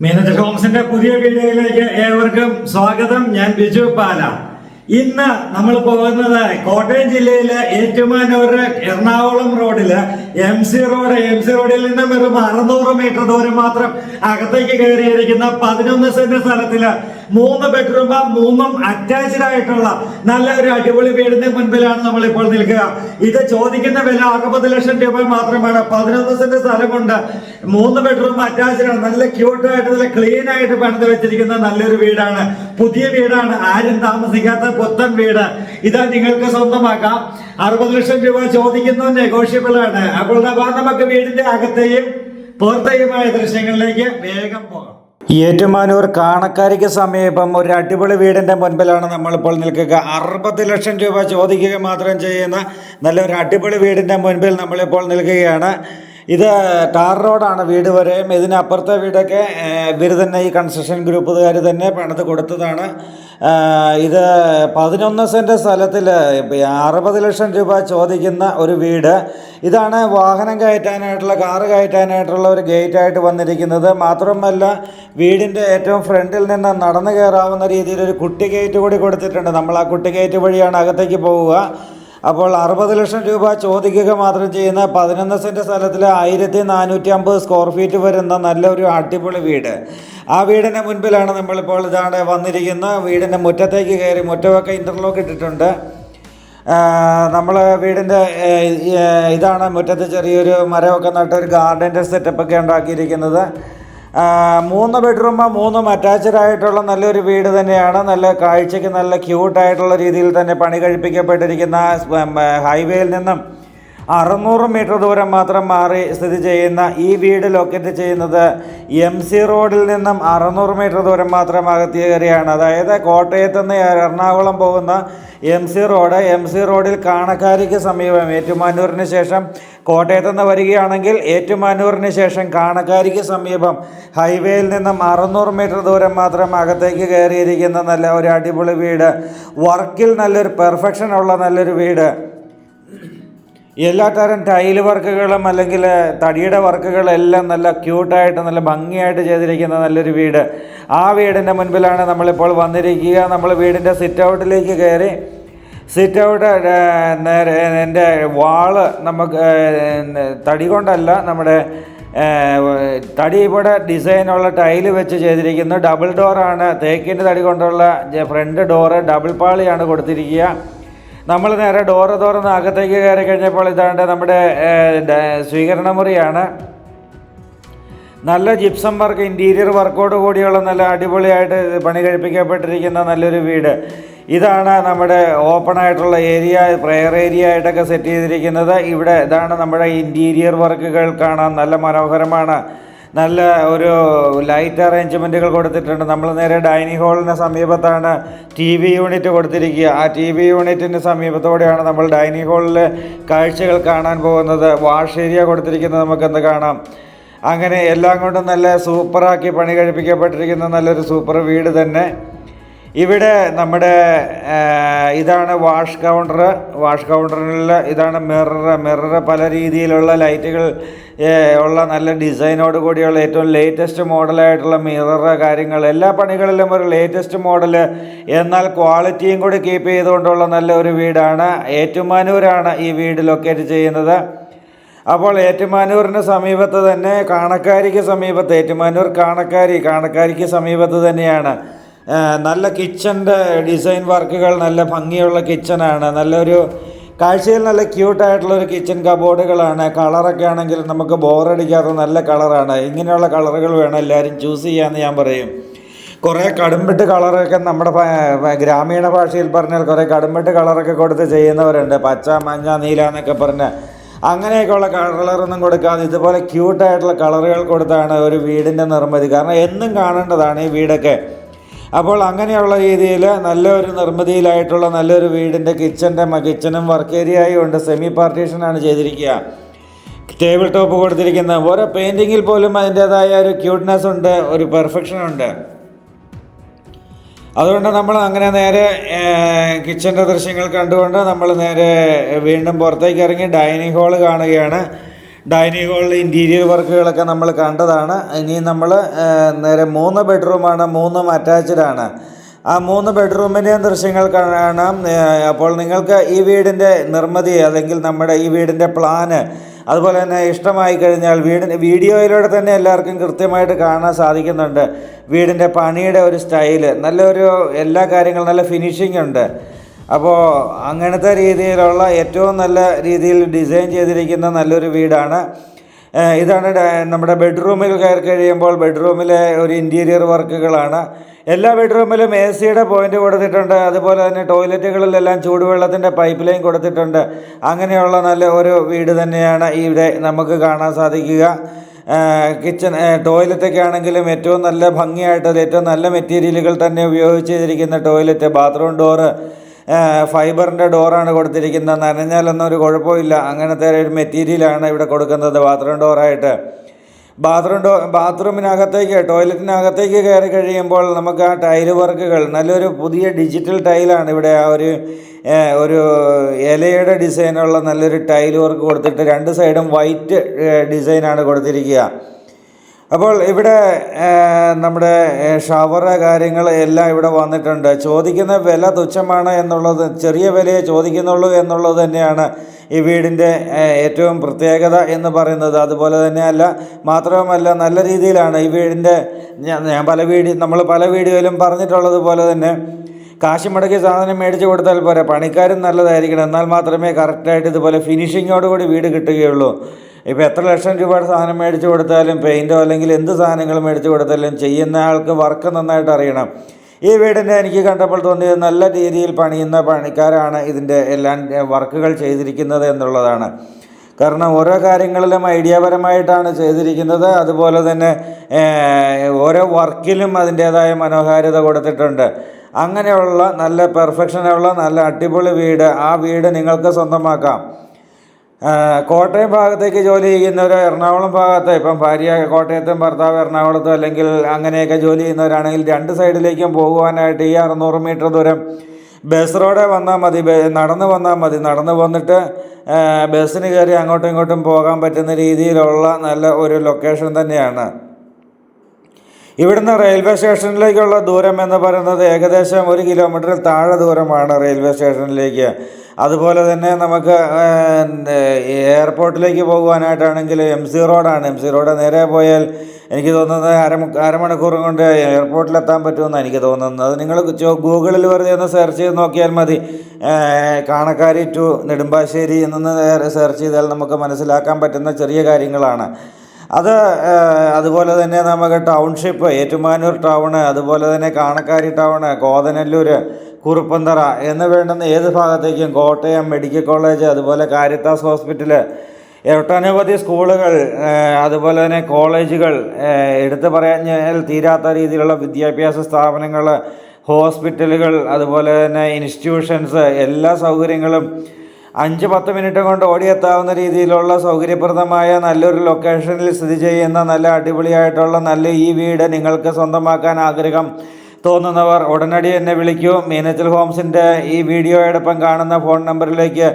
മീനജ് ഹോംസിന്റെ പുതിയ വീഡിയോയിലേക്ക് ഏവർക്കും സ്വാഗതം. ഞാൻ ബിജു പാല. ഇന്ന് നമ്മൾ പോകുന്നത് കോട്ടയം ജില്ലയിലെ ഏറ്റുമാനൂര് എറണാകുളം റോഡിൽ M C road M C റോഡിൽ നിന്ന് വെറും അറുന്നൂറ് മീറ്റർ ദൂരം മാത്രം അകത്തേക്ക് കയറിയിരിക്കുന്ന പതിനൊന്ന് സെന്റ് സ്ഥലത്തിൽ മൂന്ന് ബെഡ്റൂം മൂന്നും അറ്റാച്ച്ഡ് ആയിട്ടുള്ള നല്ല ഒരു അടിപൊളി വീടിന്റെ മുൻപിലാണ് നമ്മൾ ഇപ്പോൾ നിൽക്കുക. ഇത് ചോദിക്കുന്ന വില അറുപത് ലക്ഷം രൂപ മാത്രമാണ്. പതിനൊന്ന് സെന്റ് സ്ഥലമുണ്ട് മൂന്ന് ബെഡ്റൂം അറ്റാച്ച്ഡ് ആണ്. നല്ല ക്യൂട്ട് ആയിട്ട് നല്ല ക്ലീൻ ആയിട്ട് പണിത് വെച്ചിരിക്കുന്ന നല്ലൊരു വീടാണ്. പുതിയ വീടാണ്. ആരും താമസിക്കാത്ത പുത്തൻ വീട്. ഇത് നിങ്ങൾക്ക് സ്വന്തമാക്കാം. അറുപത് ലക്ഷം രൂപ ചോദിക്കുന്നത് നെഗോഷ്യബിൾ ആണ്. അപ്പോൾ നമുക്ക് വീടിന്റെ അകത്തെയും പുറത്തെയുമായ ദൃശ്യങ്ങളിലേക്ക് വേഗം പോകാം. ഏറ്റുമാനൂർ കാണക്കാരിക്ക് സമീപം ഒരു അടിപൊളി വീടിന്റെ മുൻപിലാണ് നമ്മളിപ്പോൾ നിൽക്കുക. അറുപത് ലക്ഷം രൂപ ചോദിക്കുക മാത്രം ചെയ്യുന്ന നല്ലൊരു അടിപൊളി വീടിന്റെ മുൻപിൽ നമ്മളിപ്പോൾ നിൽക്കുകയാണ്. ഇത് ടാർ റോഡാണ് വീട് വരെയും. ഇതിനപ്പുറത്തെ വീടൊക്കെ ഇവർ തന്നെ ഈ കൺസ്ട്രക്ഷൻ ഗ്രൂപ്പുകാർ തന്നെ പണിത് കൊടുത്തതാണ്. ഇത് പതിനൊന്ന് സെന്റ് സ്ഥലത്തിൽ അറുപത് ലക്ഷം രൂപ ചോദിക്കുന്ന ഒരു വീട്. ഇതാണ് വാഹനം കയറ്റാനായിട്ടുള്ള കാറ് കയറ്റാനായിട്ടുള്ള ഒരു ഗേറ്റായിട്ട് വന്നിരിക്കുന്നത്. മാത്രമല്ല വീടിന്റെ ഏറ്റവും ഫ്രണ്ടിൽ നിന്ന് നടന്നു കയറാവുന്ന രീതിയിൽ ഒരു കുട്ടി ഗേറ്റ് കൂടി കൊടുത്തിട്ടുണ്ട്. നമ്മൾ ആ കുട്ടി ഗേറ്റ് വഴിയാണ് അകത്തേക്ക് പോവുക. അപ്പോൾ അറുപത് ലക്ഷം രൂപ ചോദിക്കുക മാത്രം ചെയ്യുന്ന പതിനൊന്ന് സെന്റ് സ്ഥലത്തിൽ ആയിരത്തി നാനൂറ്റി അമ്പത് സ്ക്വയർ ഫീറ്റ് വരുന്ന നല്ലൊരു അടിപൊളി വീട്. ആ വീടിന്റെ മുൻപിലാണ് നമ്മളിപ്പോൾ ഇതാണ് വന്നിരിക്കുന്ന വീടിന്റെ മുറ്റത്തേക്ക് കയറി മുറ്റമൊക്കെ ഇന്റർലോക്ക് ഇട്ടിട്ടുണ്ട്. നമ്മൾ വീടിന്റെ ഇതാണ് മുറ്റത്ത് ചെറിയൊരു മരമൊക്കെ നട്ട് ഒരു ഗാർഡന്റെ സെറ്റപ്പൊക്കെ ഉണ്ടാക്കിയിരിക്കുന്നത്. മൂന്ന് ബെഡ്റൂം മൂന്നും അറ്റാച്ച്ഡ് ആയിട്ടുള്ള നല്ലൊരു വീട് തന്നെയാണ്. നല്ല കാഴ്ചയ്ക്ക് നല്ല ക്യൂട്ടായിട്ടുള്ള രീതിയിൽ തന്നെ പണി കഴിപ്പിക്കപ്പെട്ടിരിക്കുന്ന ഹൈവേയിൽ നിന്നും അറുന്നൂറ് മീറ്റർ ദൂരം മാത്രം മാറി സ്ഥിതി ചെയ്യുന്ന ഈ വീട് ലൊക്കേറ്റ് ചെയ്യുന്നത് എം സി റോഡിൽ നിന്നും അറുന്നൂറ് മീറ്റർ ദൂരം മാത്രം അകത്തി കയറിയാണ്. അതായത് കോട്ടയത്ത് നിന്ന് എറണാകുളം പോകുന്ന M C road M C റോഡിൽ കാണക്കാരിക്ക് സമീപം ഏറ്റുമാനൂരിന് ശേഷം കോട്ടയത്ത് നിന്ന് വരികയാണെങ്കിൽ ഏറ്റുമാനൂരിന് ശേഷം കാണക്കാരിക്ക് സമീപം ഹൈവേയിൽ നിന്നും അറുന്നൂറ് മീറ്റർ ദൂരം മാത്രം അകത്തേക്ക് കയറിയിരിക്കുന്ന നല്ല ഒരു അടിപൊളി വീട്. വർക്കിൽ നല്ലൊരു പെർഫെക്ഷൻ ഉള്ള നല്ലൊരു വീട്. എല്ലാ തരം ടൈൽ വർക്കുകളും അല്ലെങ്കിൽ തടിയുടെ വർക്കുകളെല്ലാം നല്ല ക്യൂട്ടായിട്ട് നല്ല ഭംഗിയായിട്ട് ചെയ്തിരിക്കുന്ന നല്ലൊരു വീട്. ആ വീടിന്റെ മുൻപിലാണ് നമ്മളിപ്പോൾ വന്നിരിക്കുക. നമ്മൾ വീടിന്റെ സിറ്റ് ഔട്ടിലേക്ക് കയറി. സിറ്റ് ഔട്ട് നേരെ എന്റെ വാൾ നമുക്ക് തടി കൊണ്ടല്ല നമ്മുടെ തടി ഇവിടെ ഡിസൈനുള്ള ടൈൽ വെച്ച് ചെയ്തിരിക്കുന്നു. ഡബിൾ ഡോറാണ് തേക്കിന്റെ തടി കൊണ്ടുള്ള ഫ്രണ്ട് ഡോറ് ഡബിൾ പാളിയാണ് കൊടുത്തിരിക്കുക. നമ്മൾ നേരെ ഡോറ് തുറന്ന് അകത്തേക്ക് കയറി കഴിഞ്ഞപ്പോൾ ഇതാണ്ട് നമ്മുടെ സ്വീകരണ മുറിയാണ്. നല്ല ജിപ്സം വർക്ക് ഇന്റീരിയർ വർക്കോട് കൂടിയുള്ള നല്ല അടിപൊളിയായിട്ട് പണി കഴിപ്പിക്കപ്പെട്ടിരിക്കുന്ന നല്ലൊരു വീട്. ഇതാണ് നമ്മുടെ ഓപ്പൺ ആയിട്ടുള്ള ഏരിയ പ്രെയർ ഏരിയ ആയിട്ടൊക്കെ സെറ്റ് ചെയ്തിരിക്കുന്നത്. ഇവിടെ ഇതാണ് നമ്മുടെ ഇന്റീരിയർ വർക്കുകൾ കാണാൻ നല്ല മനോഹരമാണ്. നല്ല ഒരു ലൈറ്റ് അറേഞ്ച്മെന്റുകൾ കൊടുത്തിട്ടുണ്ട്. നമ്മൾ നേരെ ഡൈനിങ് ഹാളിന് സമീപത്താണ് ടി വി യൂണിറ്റ് കൊടുത്തിരിക്കുക. ആ ടി വി യൂണിറ്റിന് സമീപത്തോടെയാണ് നമ്മൾ ഡൈനിങ് ഹാളിൽ കാഴ്ചകൾ കാണാൻ പോകുന്നത്. വാഷ് ഏരിയ കൊടുത്തിരിക്കുന്നത് നമുക്കെന്ത് കാണാം? അങ്ങനെ എല്ലാം കൊണ്ടും നല്ല സൂപ്പറാക്കി പണി കഴിപ്പിക്കപ്പെട്ടിരിക്കുന്ന നല്ലൊരു സൂപ്പർ വീട് തന്നെ. ഇവിടെ നമ്മുടെ ഇതാണ് വാഷ് കൗണ്ടർ വാഷ് കൗണ്ടറിൽ ഇതാണ് മിറർ. മിറർ പല രീതിയിലുള്ള ലൈറ്റുകൾ ഉള്ള നല്ല ഡിസൈനോട് കൂടിയുള്ള ഏറ്റവും ലേറ്റസ്റ്റ് മോഡലായിട്ടുള്ള മിറർ കാര്യങ്ങൾ. എല്ലാ പണികളിലും ഒരു ലേറ്റസ്റ്റ് മോഡൽ എന്നാൽ ക്വാളിറ്റിയും കൂടി കീപ്പ് ചെയ്തുകൊണ്ടുള്ള നല്ല ഒരു വീടാണ്. ഏറ്റുമാനൂരാണ് ഈ വീട് ലൊക്കേറ്റ് ചെയ്യുന്നത്. അപ്പോൾ ഏറ്റുമാനൂരിന് സമീപത്ത് തന്നെ കാണക്കാരിക്ക് സമീപത്ത് ഏറ്റുമാനൂർ കാണക്കാരി കാണക്കാരിക്ക് സമീപത്ത് തന്നെയാണ്. നല്ല കിച്ചന്റെ ഡിസൈൻ വർക്കുകൾ നല്ല ഭംഗിയുള്ള കിച്ചനാണ്. നല്ലൊരു കാഴ്ചയിൽ നല്ല ക്യൂട്ടായിട്ടുള്ള ഒരു കിച്ചൺ കബോർഡുകളാണ്. കളറൊക്കെ ആണെങ്കിൽ നമുക്ക് ബോറടിക്കാത്ത നല്ല കളറാണ്. ഇങ്ങനെയുള്ള കളറുകൾ വേണം എല്ലാവരും ചൂസ് ചെയ്യാമെന്ന് ഞാൻ പറയും. കുറേ കടുമ്പിട്ട് കളറൊക്കെ നമ്മുടെ ഗ്രാമീണ ഭാഷയിൽ പറഞ്ഞാൽ കുറേ കടുമ്പിട്ട് കളറൊക്കെ കൊടുത്ത് ചെയ്യുന്നവരുണ്ട്. പച്ച മഞ്ഞ നീല എന്നൊക്കെ പറഞ്ഞ് അങ്ങനെയൊക്കെയുള്ള കളറൊന്നും കൊടുക്കാതെ ഇതുപോലെ ക്യൂട്ടായിട്ടുള്ള കളറുകൾ കൊടുത്താണ് ഒരു വീടിന്റെ നിർമ്മിതി. കാരണം എന്നും കാണേണ്ടതാണ് ഈ വീടൊക്കെ. അപ്പോൾ അങ്ങനെയുള്ള രീതിയിൽ നല്ലൊരു നിർമ്മിതിയിലായിട്ടുള്ള നല്ലൊരു വീടിന്റെ കിച്ചന്റെ കിച്ചനും വർക്ക് ഏരിയയും ഉണ്ട്. സെമി പാർട്ടീഷനാണ് ചെയ്തിരിക്കുക. ടേബിൾ ടോപ്പ് കൊടുത്തിരിക്കുന്ന ഓരോ പെയിന്റിങ്ങിൽ പോലും അതിന്റേതായ ഒരു ക്യൂട്ട്നെസ് ഉണ്ട് ഒരു പെർഫെക്ഷൻ ഉണ്ട്. അതുകൊണ്ട് നമ്മൾ അങ്ങനെ നേരെ കിച്ചന്റെ ദൃശ്യങ്ങൾ കണ്ടുകൊണ്ട് നമ്മൾ നേരെ വീണ്ടും പുറത്തേക്ക് ഇറങ്ങി ഡൈനിങ് ഹാൾ കാണുകയാണ്. ഡൈനിങ് ഹാളിലെ ഇന്റീരിയർ വർക്കുകളൊക്കെ നമ്മൾ കണ്ടതാണ്. ഇനി നമ്മൾ നേരെ മൂന്ന് ബെഡ്റൂമാണ് മൂന്നും അറ്റാച്ച്ഡ് ആണ്. ആ മൂന്ന് ബെഡ്റൂമിന്റെയും ദൃശ്യങ്ങൾ കാണാം. അപ്പോൾ നിങ്ങൾക്ക് ഈ വീടിന്റെ നിർമ്മിതി അല്ലെങ്കിൽ നമ്മുടെ ഈ വീടിന്റെ പ്ലാന് അതുപോലെ തന്നെ ഇഷ്ടമായി കഴിഞ്ഞാൽ വീടിന് വീഡിയോയിലൂടെ തന്നെ എല്ലാവർക്കും കൃത്യമായിട്ട് കാണാൻ സാധിക്കുന്നുണ്ട്. വീടിന്റെ പണിയുടെ ഒരു സ്റ്റൈൽ നല്ലൊരു എല്ലാ കാര്യങ്ങളും നല്ല ഫിനിഷിംഗ് ഉണ്ട്. അപ്പോൾ അങ്ങനത്തെ രീതിയിലുള്ള ഏറ്റവും നല്ല രീതിയിൽ ഡിസൈൻ ചെയ്തിരിക്കുന്ന നല്ലൊരു വീടാണ്. ഇതാണ് നമ്മുടെ ബെഡ്റൂമിൽ കയറി കഴിയുമ്പോൾ ബെഡ്റൂമിലെ ഒരു ഇന്റീരിയർ വർക്കുകളാണ്. എല്ലാ ബെഡ്റൂമിലും എ സിയുടെ പോയിന്റ് കൊടുത്തിട്ടുണ്ട്. അതുപോലെ തന്നെ ടോയ്ലറ്റുകളിലെല്ലാം ചൂടുവെള്ളത്തിന്റെ പൈപ്പ് ലൈൻ കൊടുത്തിട്ടുണ്ട്. അങ്ങനെയുള്ള നല്ല ഒരു വീട് തന്നെയാണ് ഇവിടെ നമുക്ക് കാണാൻ സാധിക്കുക. കിച്ചൺ ടോയ്ലറ്റൊക്കെ ആണെങ്കിലും ഏറ്റവും നല്ല ഭംഗിയായിട്ട് ഏറ്റവും നല്ല മെറ്റീരിയലുകൾ തന്നെ ഉപയോഗിച്ച് ചെയ്തിരിക്കുന്ന ടോയ്ലറ്റ് ബാത്റൂം ഡോറ് ഫൈബറിന്റെ ഡോറാണ് കൊടുത്തിരിക്കുന്നത്. നനഞ്ഞാലൊന്നും ഒരു കുഴപ്പമില്ല. അങ്ങനത്തെ ഒരു മെറ്റീരിയലാണ് ഇവിടെ കൊടുക്കുന്നത് ബാത്റൂം ഡോറായിട്ട് ബാത്റൂം ഡോ ബാത്റൂമിനകത്തേക്ക് ടോയ്ലറ്റിനകത്തേക്ക് കയറി കഴിയുമ്പോൾ നമുക്ക് ആ ടൈൽ വർക്കുകൾ നല്ലൊരു പുതിയ ഡിജിറ്റൽ ടൈലാണ് ഇവിടെ ആ ഒരു ഒരു ഇലയുടെ ഡിസൈനുള്ള നല്ലൊരു ടൈൽ വർക്ക് കൊടുത്തിട്ട് രണ്ട് സൈഡും വൈറ്റ് ഡിസൈനാണ് കൊടുത്തിരിക്കുക. അപ്പോൾ ഇവിടെ നമ്മുടെ ഷവർ കാര്യങ്ങൾ എല്ലാം ഇവിടെ വന്നിട്ടുണ്ട്. ചോദിക്കുന്ന വില തുച്ഛമാണ് എന്നുള്ളത് ചെറിയ വിലയെ ചോദിക്കുന്നുള്ളൂ എന്നുള്ളത് തന്നെയാണ് ഈ വീടിന്റെ ഏറ്റവും പ്രത്യേകത എന്ന് പറയുന്നത്. അതുപോലെ തന്നെയല്ല മാത്രവുമല്ല നല്ല രീതിയിലാണ് ഈ വീടിന്റെ ഞാൻ പല വീഡിയോ നമ്മൾ പല വീഡിയോയിലും പറഞ്ഞിട്ടുള്ളത് പോലെ തന്നെ കാശ് മുടക്കി സാധനം മേടിച്ച് കൊടുത്താൽ പോരാ പണിക്കാരും നല്ലതായിരിക്കണം. എന്നാൽ മാത്രമേ കറക്റ്റായിട്ട് ഇതുപോലെ ഫിനിഷിങ്ങോടുകൂടി വീട് കിട്ടുകയുള്ളൂ. ഇപ്പോൾ എത്ര ലക്ഷം രൂപയുടെ സാധനം മേടിച്ചു കൊടുത്താലും പെയിന്റോ അല്ലെങ്കിൽ എന്ത് സാധനങ്ങൾ മേടിച്ചു കൊടുത്താലും ചെയ്യുന്ന ആൾക്ക് വർക്ക് നന്നായിട്ട് അറിയണം. ഈ വീടിന്റെ എനിക്ക് കണ്ടപ്പോൾ തോന്നിയത് നല്ല രീതിയിൽ പണിയുന്ന പണിക്കാരാണ് ഇതിന്റെ എല്ലാം വർക്കുകൾ ചെയ്തിരിക്കുന്നത് എന്നുള്ളതാണ്. കാരണം ഓരോ കാര്യങ്ങളിലും ഐഡിയാപരമായിട്ടാണ് ചെയ്തിരിക്കുന്നത്. അതുപോലെ തന്നെ ഓരോ വർക്കിലും അതിന്റേതായ മനോഹാരിത കൊടുത്തിട്ടുണ്ട്. അങ്ങനെയുള്ള നല്ല പെർഫെക്ഷനുള്ള നല്ല അടിപൊളി വീട് ആ വീട് നിങ്ങൾക്ക് സ്വന്തമാക്കാം. കോട്ടയം ഭാഗത്തേക്ക് ജോലി ചെയ്യുന്നവർ എറണാകുളം ഭാഗത്ത് ഇപ്പം ഭാര്യ കോട്ടയത്തും ഭർത്താവ് എറണാകുളത്തും അല്ലെങ്കിൽ അങ്ങനെയൊക്കെ ജോലി ചെയ്യുന്നവരാണെങ്കിൽ രണ്ട് സൈഡിലേക്കും പോകുവാനായിട്ട് ഈ അറുന്നൂറ് മീറ്റർ ദൂരം ബസ് റോഡെ വന്നാൽ മതി നടന്നു വന്നാൽ മതി. നടന്ന് വന്നിട്ട് ബസ്സിന് കയറി അങ്ങോട്ടും ഇങ്ങോട്ടും പോകാൻ പറ്റുന്ന രീതിയിലുള്ള നല്ല ഒരു ലൊക്കേഷൻ തന്നെയാണ്. ഇവിടുന്ന് റെയിൽവേ സ്റ്റേഷനിലേക്കുള്ള ദൂരം എന്ന് പറയുന്നത് ഏകദേശം ഒരു കിലോമീറ്ററിൽ താഴെ ദൂരമാണ് റെയിൽവേ സ്റ്റേഷനിലേക്ക്. അതുപോലെ തന്നെ നമുക്ക് എയർപോർട്ടിലേക്ക് പോകുവാനായിട്ടാണെങ്കിൽ എം സി റോഡാണ്. എം സി റോഡ് നേരെ പോയാൽ എനിക്ക് തോന്നുന്നത് അര അരമണിക്കൂർ കൊണ്ട് എയർപോർട്ടിലെത്താൻ പറ്റുമെന്നാണ് എനിക്ക് തോന്നുന്നത്. നിങ്ങൾ ഗൂഗിളിൽ വെറുതെ ഒന്ന് സെർച്ച് ചെയ്ത് നോക്കിയാൽ മതി. കാണക്കാരി ടു നെടുമ്പാശ്ശേരി എന്നൊന്ന് സെർച്ച് ചെയ്താൽ നമുക്ക് മനസ്സിലാക്കാൻ പറ്റുന്ന ചെറിയ കാര്യങ്ങളാണ്. അത് അതുപോലെ തന്നെ നമുക്ക് ടൗൺഷിപ്പ് ഏറ്റുമാനൂർ ടൗണ് അതുപോലെ തന്നെ കാണക്കാരി ടൗണ് കോതനല്ലൂർ കുറുപ്പന്തറ എന്ന് വേണ്ടുന്ന ഏത് ഭാഗത്തേക്കും കോട്ടയം മെഡിക്കൽ കോളേജ് അതുപോലെ കാരിത്താസ് ഹോസ്പിറ്റൽ ഒട്ടനവധി സ്കൂളുകൾ അതുപോലെ തന്നെ കോളേജുകൾ എടുത്തു പറയാൻ തീരാത്ത രീതിയിലുള്ള വിദ്യാഭ്യാസ സ്ഥാപനങ്ങൾ ഹോസ്പിറ്റലുകൾ അതുപോലെ തന്നെ ഇൻസ്റ്റിറ്റ്യൂഷൻസ് എല്ലാ സൗകര്യങ്ങളും അഞ്ച് പത്ത് മിനിറ്റ് കൊണ്ട് ഓടിയെത്താവുന്ന രീതിയിലുള്ള സൗകര്യപ്രദമായ നല്ലൊരു ലൊക്കേഷനിൽ സ്ഥിതി ചെയ്യുന്ന നല്ല അടിപൊളിയായിട്ടുള്ള നല്ല ഈ വീട് നിങ്ങൾക്ക് സ്വന്തമാക്കാൻ ആഗ്രഹം. തോന്നുന്നവർ ഉടനടി എന്നെ വിളിക്കൂ. മീനച്ചൽ ഹോംസിന്റെ ഈ വീഡിയോയോടൊപ്പം കാണുന്ന ഫോൺ നമ്പറിലേക്ക്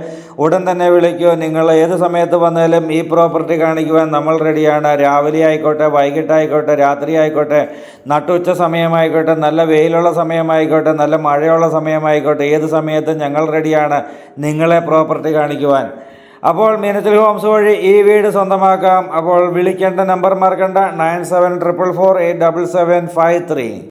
ഉടൻ തന്നെ വിളിക്കൂ. നിങ്ങൾ ഏത് സമയത്ത് വന്നാലും ഈ പ്രോപ്പർട്ടി കാണിക്കുവാൻ നമ്മൾ റെഡിയാണ്. രാവിലെ ആയിക്കോട്ടെ വൈകിട്ടായിക്കോട്ടെ രാത്രി ആയിക്കോട്ടെ നട്ടുച്ച സമയമായിക്കോട്ടെ നല്ല വെയിലുള്ള സമയമായിക്കോട്ടെ നല്ല മഴയുള്ള സമയമായിക്കോട്ടെ ഏത് സമയത്തും ഞങ്ങൾ റെഡിയാണ് നിങ്ങളെ പ്രോപ്പർട്ടി കാണിക്കുവാൻ. അപ്പോൾ മീനച്ചൽ ഹോംസ് വഴി ഈ വീട് സ്വന്തമാക്കാം. അപ്പോൾ വിളിക്കേണ്ട നമ്പർ മറക്കണ്ട. Nine seven triple four eight double seven five three.